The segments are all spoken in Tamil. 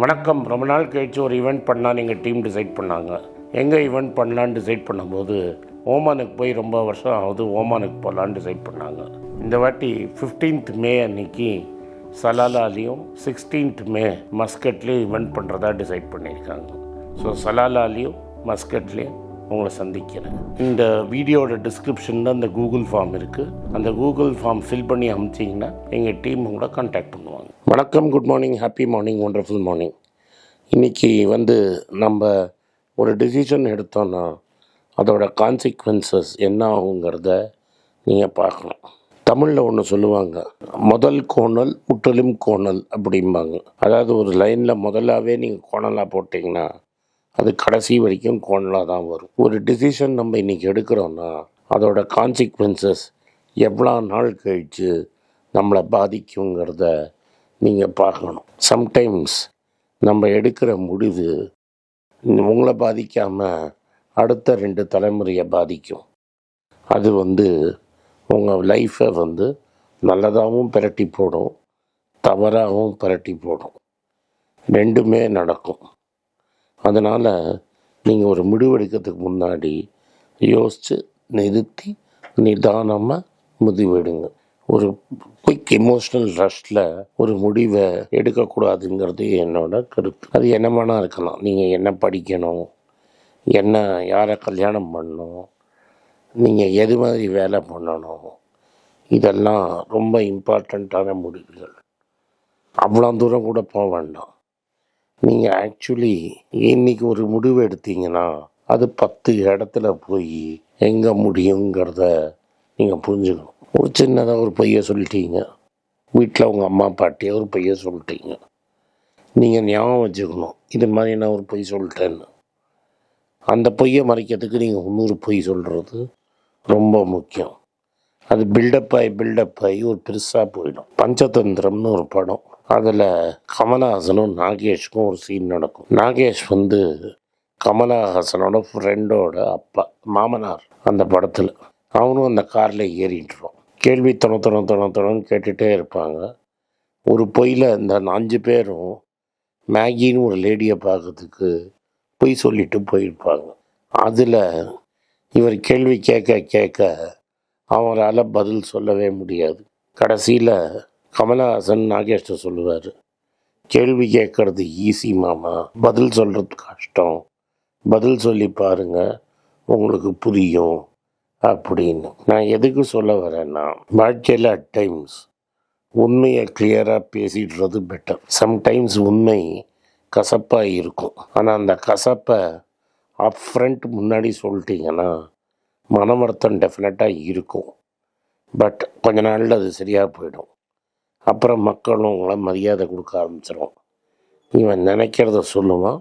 வணக்கம். ரொம்ப நாள் கழிச்சு ஒரு ஈவெண்ட் பண்ணால் நீங்கள் டீம் டிசைட் பண்ணாங்க. எங்கே ஈவெண்ட் பண்ணலான்னு டிசைட் பண்ணும்போது ஓமானுக்கு போய் ரொம்ப வருஷம் ஆகுது ஓமானுக்கு போகலான்னு டிசைட் பண்ணாங்க. இந்த வாட்டி 15th மே அன்னைக்கு சலாலாலையும் 16th மே மஸ்கட்லேயும் ஈவெண்ட் பண்ணுறதா டிசைட் பண்ணியிருக்காங்க. ஸோ சலாலாலையும் மஸ்கட்லேயும் உங்களை சந்திக்கிறேன். இந்த வீடியோட டிஸ்கிரிப்ஷனில் அந்த கூகுள் ஃபார்ம் இருக்குது அந்த கூகுள் ஃபார்ம் ஃபில் பண்ணி அமிச்சிங்கன்னா எங்கள் டீம் உங்களை கான்டாக்ட் பண்ணுவாங்க. வணக்கம் good morning happy morning wonderful morning இன்றைக்கி வந்து நம்ம ஒரு டிசிஷன் எடுத்தோன்னா அதோட கான்சிக்வன்சஸ் என்ன ஆகுங்கிறத நீங்கள் பார்க்கணும். தமிழில் ஒன்று சொல்லுவாங்க முதல் கோணல் முற்றிலும் கோணல் அப்படிம்பாங்க. அதாவது ஒரு லைனில் முதலாகவே நீங்கள் கோணலாக போட்டிங்கன்னா அது கடைசி வரைக்கும் கோணலாக தான் வரும். ஒரு டிசிஷன் நம்ம இன்றைக்கி எடுக்கிறோன்னா அதோட கான்சிக்வன்சஸ் எவ்வளோ நாள் கழித்து நம்மளை பாதிக்குங்கிறத நீங்கள் பார்க்கணும். சம்டைம்ஸ் நம்ம எடுக்கிற முடிவு உங்களை பாதிக்காமல் அடுத்த ரெண்டு தலைமுறையை பாதிக்கும். அது வந்து உங்கள் லைஃப்பை வந்து நல்லதாகவும் பிரட்டி போடும் தவறாகவும் பிரட்டி போடும். ரெண்டுமே நடக்கும். அதனால் நீங்கள் ஒரு முடிவெடுக்கிறதுக்கு முன்னாடி யோசித்து நிறுத்தி நிதானமாக முடிவெடுங்க ஒரு குயிக் எமோஷ்னல் ரஷ்டில் ஒரு முடிவை எடுக்கக்கூடாதுங்கிறது என்னோட கருத்து. அது என்னமானா இருக்கலாம். நீங்கள் என்ன படிக்கணும் என்ன யாரை கல்யாணம் பண்ணணும் நீங்கள் எது மாதிரி வேலை பண்ணணும் இதெல்லாம் ரொம்ப இம்பார்ட்டண்ட்டான முடிவுகள். அவ்வளோ தூரம் கூட போக வேண்டாம். நீங்கள் ஆக்சுவலி இன்னைக்கு ஒரு முடிவு எடுத்தீங்கன்னா அது பத்து இடத்துல போய் எங்கே முடியுங்கிறத நீங்கள் புரிஞ்சுக்கணும். ஒரு சின்னதாக ஒரு பொய்யை சொல்லிட்டீங்க. வீட்டில் உங்கள் அம்மா பாட்டியை ஒரு பொய்யை சொல்லிட்டீங்க. நீங்கள் ஞாபகம் வச்சுக்கணும் இது மாதிரி நான் ஒரு பொய் சொல்லிட்டேன்னு. அந்த பொய்யை மறைக்கிறதுக்கு நீங்கள் இன்னொரு பொய் சொல்கிறது ரொம்ப முக்கியம். அது பில்டப் ஆகி பில்டப் ஆகி ஒரு பெருசாக போயிடும். பஞ்சதந்திரம்னு ஒரு படம். அதில் கமலஹாசனும் நாகேஷுக்கும் ஒரு சீன் நடக்கும். நாகேஷ் வந்து கமலஹாசனோட ஃப்ரெண்டோட அப்பா மாமனார் அந்த படத்தில். அவனும் அந்த காரில் ஏறிட்டுருவான் கேள்வி தொண தொண தொண தொணன்னு கேட்டுகிட்டே இருப்பாங்க. ஒரு பொயில் இந்த அஞ்சு பேரும் மேகின்னு ஒரு லேடியை பார்க்கறதுக்கு பொய் சொல்லிட்டு போயிருப்பாங்க. அதில் இவர் கேள்வி கேட்க கேட்க அவரால் பதில் சொல்லவே முடியாது. கடைசியில் கமலஹாசன் நாகேஷ்ட சொல்லுவார். கேள்வி கேட்கறது ஈஸி மாமா. பதில் சொல்கிறது கஷ்டம். பதில் சொல்லி பாருங்கள் உங்களுக்கு புரியும் அப்படின்னு. நான் எதுக்கு சொல்ல வரேன்னா வாழ்க்கையில் அட் டைம்ஸ் உண்மையை கிளியராக பேசிடுறது பெட்டர் சம்டைம்ஸ் உண்மை கசப்பாக இருக்கும். ஆனால் அந்த கசப்பை அப் ஃப்ரண்ட் முன்னாடி சொல்லிட்டீங்கன்னா மனவர்த்தம் டெஃபினட்டாக இருக்கும். பட் கொஞ்ச நாளில் அது சரியாக போயிடும். அப்புறம் மக்களும் உங்களை மரியாதை கொடுக்க ஆரம்பிச்சிடும் இவன் நினைக்கிறத சொல்லுவான்.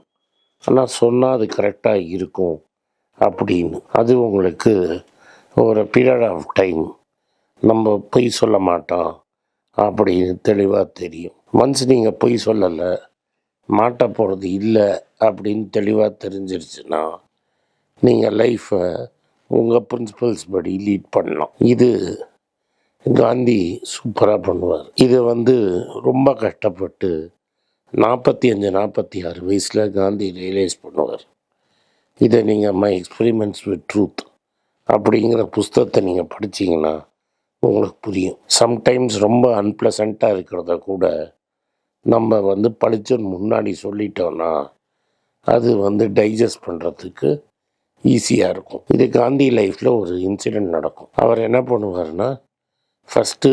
ஆனால் சொன்னால் அது கரெக்டாக இருக்கும் அப்படின்னு. அது உங்களுக்கு ஒரு பீரியட் ஆஃப் டைம் நம்ம பொய் சொல்ல மாட்டோம் அப்படின்னு தெளிவாக தெரியும். ஒன்ஸ் நீங்கள் பொய் சொல்லலை மாட்ட போகிறது இல்லை அப்படின்னு தெளிவாக தெரிஞ்சிருச்சுன்னா நீங்கள் லைஃப்பை உங்கள் பிரின்சிபல்ஸ் படி லீட் பண்ணலாம். இது காந்தி சூப்பராக பண்ணுவார். இதை வந்து ரொம்ப கஷ்டப்பட்டு நாற்பத்தி அஞ்சு நாற்பத்தி ஆறு வயசில் காந்தி ரியலைஸ் பண்ணுவார். இதை நீங்கள் மை எக்ஸ்பெரிமெண்ட்ஸ் வித் ட்ரூத் அப்படிங்கிற புஸ்தகத்தை நீங்கள் படிச்சிங்கன்னா உங்களுக்கு புரியும். சம்டைம்ஸ் ரொம்ப அன்பிளசண்ட்டாக இருக்கிறத கூட நம்ம வந்து படித்தோன்னு முன்னாடி சொல்லிட்டோன்னா அது வந்து டைஜஸ்ட் பண்ணுறதுக்கு ஈஸியாக இருக்கும். இது காந்தி லைஃப்பில் ஒரு இன்சிடெண்ட் நடக்கும். அவர் என்ன பண்ணுவார்னா ஃபஸ்ட்டு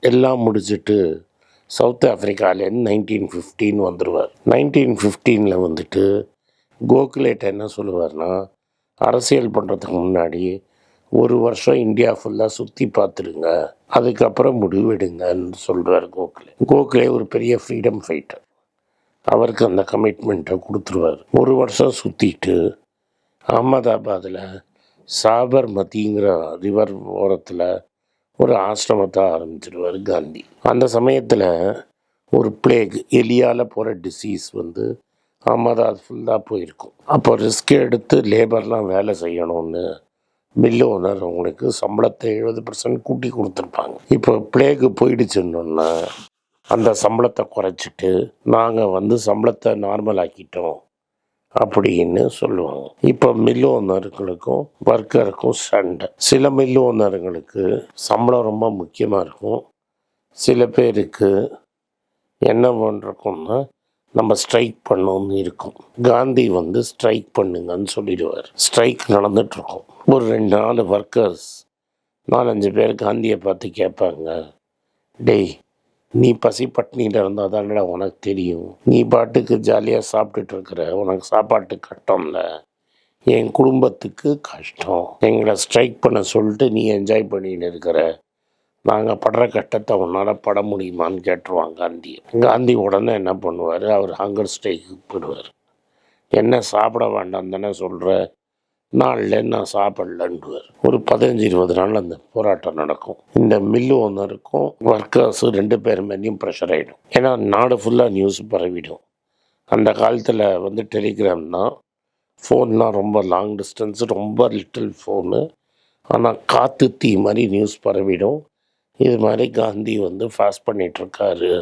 எல்லாம் முடிச்சுட்டு சவுத் ஆஃப்ரிக்காலேருந்து நைன்டீன் ஃபிஃப்டின் வந்துடுவார் நைன்டீன் ஃபிஃப்டீனில் வந்துட்டு கோகுலேட் என்ன சொல்லுவார்னா அரசியல் பண்ணுறதுக்கு முன்னாடி ஒரு வருஷம் இந்தியா ஃபுல்லாக சுற்றி பார்த்துடுங்க. அதுக்கப்புறம் முடிவெடுங்கன்னு சொல்கிறார் கோகுலே. கோகுலே ஒரு பெரிய ஃப்ரீடம் ஃபைட்டர் அவருக்கு அந்த கமிட்மெண்ட்டை கொடுத்துருவார். ஒரு வருஷம் சுற்றிட்டு அகமதாபாத்தில் சாபர்மதிங்கிற ரிவர் ஓரத்தில் ஒரு ஆசிரமத்தை ஆரம்பிச்சிடுவார் காந்தி. அந்த சமயத்தில் ஒரு பிளேக் எலியால் போகிற டிசீஸ் வந்து அகமதாபாத் ஃபுல்லாக போயிருக்கும். அப்போ ரிஸ்க் எடுத்து லேபர்லாம் வேலை செய்யணும்னு மில்லு ஓனர் அவங்களுக்கு சம்பளத்தை எழுபது பர்சன்ட் கூட்டி கொடுத்துருப்பாங்க. இப்போ பிளேக்கு போயிடுச்சுன்னா அந்த சம்பளத்தை குறைச்சிட்டு நாங்கள் வந்து சம்பளத்தை நார்மல் ஆக்கிட்டோம். அப்படின்னு சொல்லுவாங்க. இப்போ மில் ஓனர்களுக்கும் ஒர்க்கருக்கும் சண்டை. சில மில் ஓனர்களுக்கு சம்பளம் ரொம்ப முக்கியமாக இருக்கும். சில பேருக்கு என்ன பண்ணுறோம்னா நம்ம ஸ்ட்ரைக் பண்ணோம்னு இருக்கும். காந்தி வந்து ஸ்ட்ரைக் பண்ணுங்கன்னு சொல்லிடுவார். ஸ்ட்ரைக் நடந்துட்டுருக்கோம். ஒரு ரெண்டு நாலு ஒர்க்கர்ஸ் நாலஞ்சு பேர் காந்தியை பார்த்து கேட்பாங்க. டேய் நீ பசி பட்னியில் இருந்தால் தானடா உனக்கு தெரியும். நீ பாட்டுக்கு ஜாலியாக சாப்பிட்டுட்டு இருக்கிற உனக்கு சாப்பாட்டு கஷ்டம்ல என் குடும்பத்துக்கு கஷ்டம். எங்களை ஸ்ட்ரைக் பண்ண சொல்லிட்டு நீ என்ஜாய் பண்ணின்னு இருக்கிற. நாங்கள் படுற கட்டத்தை உன்னால் பட முடியுமான்னு கேட்டுருவாங்க காந்தி. காந்தி உடனே என்ன பண்ணுவார்? அவர் ஹங்கர் ஸ்ட்ரைக்கு போயிடுவார். என்ன சாப்பிட வேண்டாம் தானே சொல்கிற நாளில் நான் சாப்பிடலன்னுவார் ஒரு பதினஞ்சு இருபது நாள் அந்த போராட்டம் நடக்கும். இந்த மில்லு ஓனருக்கும் ஒர்க்கர்ஸு ரெண்டு பேர் மேலேயும் ப்ரெஷர் ஆகிடும் ஏன்னா நாடு ஃபுல்லாக நியூஸ் பரவிடும். அந்த காலத்தில் வந்து டெலிகிராம்னா ஃபோன்லாம் ரொம்ப லாங் டிஸ்டன்ஸ் ரொம்ப லிட்டில் ஃபோனு ஆனால் காற்று தீ மாதிரி நியூஸ் பரவிடும். இது மாதிரி காந்தி வந்து ஃபாஸ்ட் பண்ணிகிட்ருக்காரு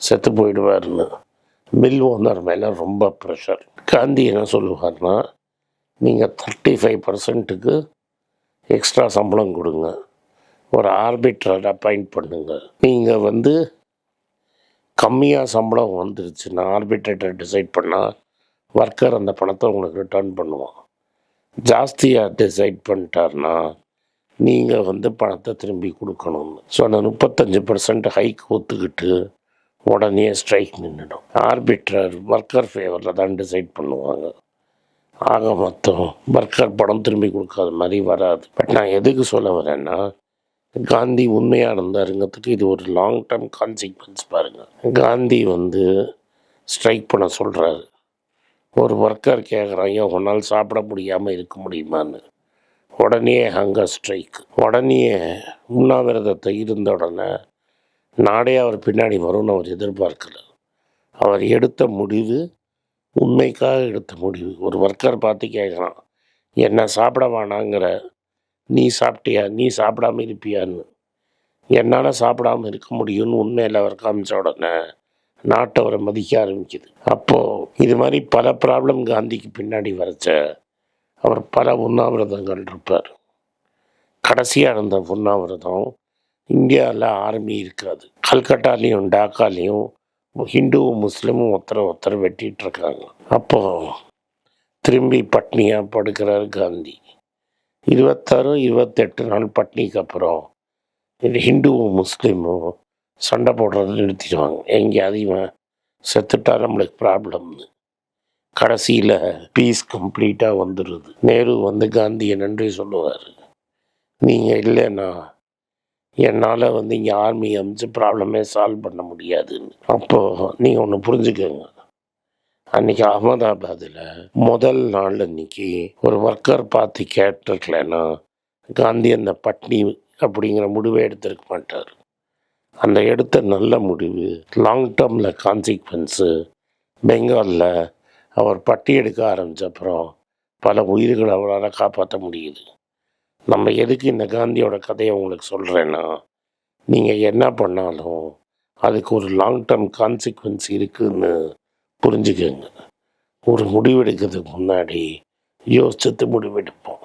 செத்து போயிடுவார்னு மில் ஓனர் மேலே ரொம்ப ப்ரெஷர் காந்தி என்ன சொல்லுவார்னா நீங்கள் தேர்ட்டி ஃபைவ் பர்சன்ட்டுக்கு எக்ஸ்ட்ரா சம்பளம் கொடுங்க. ஒரு ஆர்பிட்ரர் அப்பாயிண்ட் பண்ணுங்க. நீங்கள் வந்து கம்மியாக சம்பளம் வந்துருச்சுன்னா ஆர்பிட்ரேட்டர் டிசைட் பண்ணால் ஒர்க்கர் அந்த பணத்தை உங்களுக்கு ரிட்டர்ன் பண்ணுவான். ஜாஸ்தியாக டிசைட் பண்ணிட்டார்னா நீங்கள் வந்து பணத்தை திரும்பி கொடுக்கணும்னு. ஸோ அந்த முப்பத்தஞ்சு பர்சன்ட் ஹைக் ஒத்துக்கிட்டு உடனே ஸ்ட்ரைக் நின்றுடும் ஆர்பிட்ரர் ஒர்க்கர் ஃபேவரில் தான் டிசைட் பண்ணுவாங்க. ஆக மொத்தம் வர்க்கர் படம் திரும்பி கொடுக்காத மாதிரி வராது. பட் நான் எதுக்கு சொல்ல வரேன்னா காந்தி உண்மையாக இருந்தாருங்கிறதுக்கு இது ஒரு லாங் டேர்ம் கான்சிக்வன்ஸ் பாருங்கள் காந்தி வந்து ஸ்ட்ரைக் பண்ண சொல்கிறாரு ஒரு ஒர்க்கர் கேட்குறாங்க உன்னால் சாப்பிட முடியாமல் இருக்க முடியுமான்னு? உடனே ஹங்கர் ஸ்ட்ரைக் உடனே உண்ணாவிரதத்தை இருந்த உடனே நாடே அவர் பின்னாடி வரும்னு அவர் எதிர்பார்க்கல. அவர் எடுத்த முடிவு உண்மைக்காக எடுத்த முடிவு. ஒரு ஒர்க்கர் பார்த்து கேட்குறான் என்ன சாப்பிட வேணாங்கிற. நீ சாப்பிட்டியா? நீ சாப்பிடாம இருப்பியான்னு. என்னால் சாப்பிடாமல் இருக்க முடியும்னு உண்மையில் அவர் காமிச்ச உடனே நாட்டை அவரை மதிக்க ஆரம்பிக்குது. அப்போது இது மாதிரி பல ப்ராப்ளம் காந்திக்கு பின்னாடி வரைச்ச அவர் பல உண்ணாவிரதங்கள் இருப்பார். கடைசியாக இருந்த உண்ணாவிரதம் இந்தியாவில் ஆர்மி இருக்காது கல்கட்டாலேயும் டாக்காலையும் ஹிந்துவும் முஸ்லீமும் ஒருத்தரை ஒருத்தர் வெட்டிகிட்டு இருக்காங்க அப்போது திரும்பி பட்னியாக படுக்கிறார் காந்தி. இருபத்தாறு இருபத்தெட்டு நாள் பட்னிக்கு அப்புறம் இந்த ஹிந்துவும் முஸ்லீமும் சண்டை போடுறது நிறுத்திடுவாங்க. எங்கேயாவது இவன் செத்துட்டா நம்மளுக்கு ப்ராப்ளம்னு கடைசியில் பீஸ் கம்ப்ளீட்டாக வந்துடுது நேரு வந்து காந்தியை நன்றி சொல்லுவார். நீங்கள் இல்லைன்னா என்னால் வந்து இங்கே ஆர்மி அமைச்சு ப்ராப்ளமே சால்வ் பண்ண முடியாதுன்னு. அப்போது நீங்கள் ஒன்று புரிஞ்சுக்கோங்க. அன்னைக்கு அகமதாபாத்தில் முதல் நாள் அன்னைக்கு ஒரு ஒர்க்கர் பார்த்து கேட்டிருக்கலன்னா காந்தி அந்த பட்னி அப்படிங்கிற முடிவை எடுத்திருக்க மாட்டார். அந்த எடுத்த நல்ல முடிவு லாங் டேர்மில் கான்சிக்வன்ஸு பெங்காலில் அவர் பட்டி எடுக்க ஆரம்பித்த அப்புறம் பல உயிர்களை அவரால் காப்பாற்ற முடியுது. நம்ம எதுக்கு இந்த காந்தியோட கதையை உங்களுக்கு சொல்கிறேன்னா நீங்கள் என்ன பண்ணாலும் அதுக்கு ஒரு லாங் டேர்ம் கான்சிக்வன்ஸ் இருக்குதுன்னு புரிஞ்சுக்கோங்க. ஒரு முடிவெடுக்கிறதுக்கு முன்னாடி யோசித்து முடிவெடுப்போம்.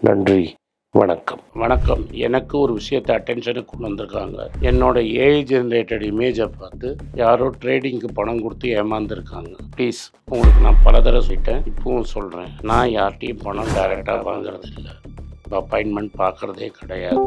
நன்றி வணக்கம். வணக்கம். எனக்கு ஒரு விஷயத்தை அட்டென்ஷனுக்கு கொண்டு வந்திருக்காங்க. என்னோட ஏஐ ஜென்ரேட்டட் இமேஜை பார்த்து யாரோ ட்ரேடிங்க்கு பணம் கொடுத்து ஏமாந்துருக்காங்க. ப்ளீஸ் உங்களுக்கு நான் பல தடவை சொல்லிட்டேன். இப்பவும் சொல்கிறேன் நான் யார்கிட்டையும் பணம் டைரெக்டாக வாங்குறது இல்லை அப்பாயின்மெண்ட் பார்க்குறதே கிடையாது.